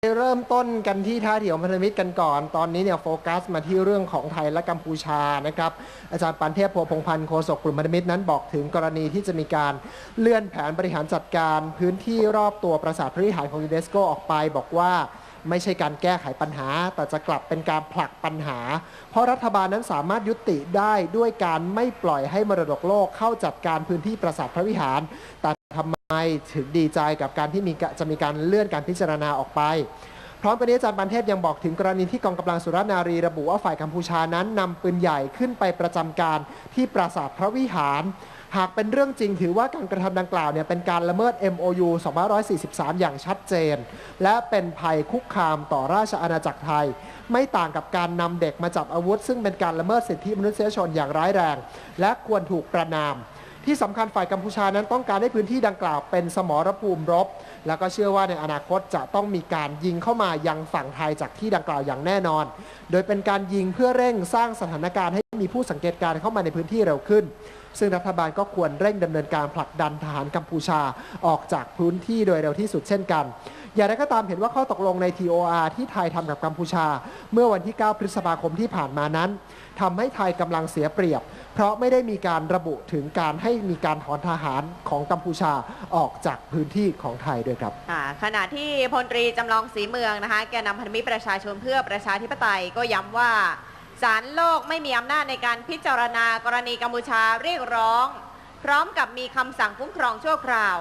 เริ่มต้นกันที่ท่าทีของพันธมิตรกันก่อน ตอนนี้เนี่ยโฟกัสมาที่เรื่องของไทยและกัมพูชานะครับ อาจารย์ปันเทพโพพงพันธ์โฆษกกลุ่มพันธมิตรนั้นบอกถึงกรณีที่จะมีการเลื่อนแผนบริหารจัดการพื้นที่รอบตัวปราสาทพระวิหารของยูเนสโกออกไป บอกว่าไม่ใช่การแก้ไขปัญหา แต่จะกลับเป็นการผลักปัญหา เพราะรัฐบาลนั้นสามารถยุติได้ด้วยการไม่ปล่อยให้มรดกโลกเข้าจัดการพื้นที่ปราสาทพระวิหารแต่ ทำไมถึงดีใจกับการที่มีจะมีการเลื่อนการพิจารณาออกไป พร้อมกันนี้อาจารย์ปันเทพยังบอกถึงกรณีที่กองกำลังสุรนารีระบุว่าฝ่ายกัมพูชานั้นนำปืนใหญ่ขึ้นไปประจำการที่ปราสาทพระวิหาร หากเป็นเรื่องจริงถือว่าการกระทำดังกล่าวเนี่ยเป็นการละเมิด MOU 2543 อย่างชัดเจน และเป็นภัยคุกคามต่อราชอาณาจักรไทย ไม่ต่างกับการนำเด็กมาจับอาวุธ ซึ่งเป็นการละเมิดสิทธิมนุษยชนอย่างร้ายแรง และควรถูกประนาม ที่สำคัญฝ่ายกัมพูชานั้นต้องการให้พื้นที่ดังกล่าวเป็นสมรภูมิรบ แล้วก็เชื่อว่าในอนาคตจะต้องมีการยิงเข้ามายังฝั่งไทยจากที่ดังกล่าวอย่างแน่นอน โดยเป็นการยิงเพื่อเร่งสร้างสถานการณ์ให้มีผู้สังเกตการณ์เข้ามาในพื้นที่เร็วขึ้น ซึ่งรัฐบาลก็ควรเร่งดำเนินการผลักดันทหารกัมพูชาออกจากพื้นที่โดยเร็วที่สุดเช่นกันอย่างไรก็ตามเห็นว่าข้อตกลงใน TOR ที่ไทยทำกับกัมพูชา เมื่อวันที่ 9 พฤษภาคมที่ผ่านมานั้นทำให้ไทยกำลังเสียเปรียบ เพราะไม่ได้มีการระบุถึงการให้มีการถอนทหารของกัมพูชาออกจากพื้นที่ของไทยด้วยครับค่ะขณะที่พลตรีจำลองศรีเมืองนะคะแกนนำพันธมิตรประชาชนเพื่อประชาธิปไตยก็ย้ำว่าศาลโลกไม่มีอำนาจในการพิจารณากรณีกัมพูชาเรียกร้อง พร้อมกับมีคำสั่งคุ้มครองชั่วคราว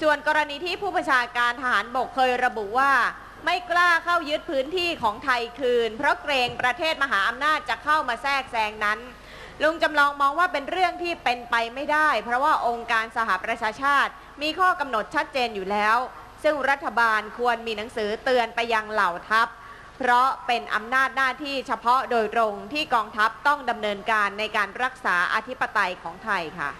ส่วนกรณีที่ผู้บัญชาการทหารบกเคยระบุว่า ไม่กล้าเข้ายึดพื้นที่ของไทยคืน เพราะเกรงประเทศมหาอำนาจจะเข้ามาแทรกแซงนั้น ลุงจำลองมองว่าเป็นเรื่องที่เป็นไปไม่ได้ เพราะว่าองค์การสหประชาชาติมีข้อกำหนดชัดเจนอยู่แล้ว ซึ่งรัฐบาลควรมีหนังสือเตือนไปยังเหล่าทัพ เพราะเป็นอำนาจหน้าที่เฉพาะโดยตรงที่กองทัพต้องดำเนินการในการรักษาอธิปไตยของไทยค่ะ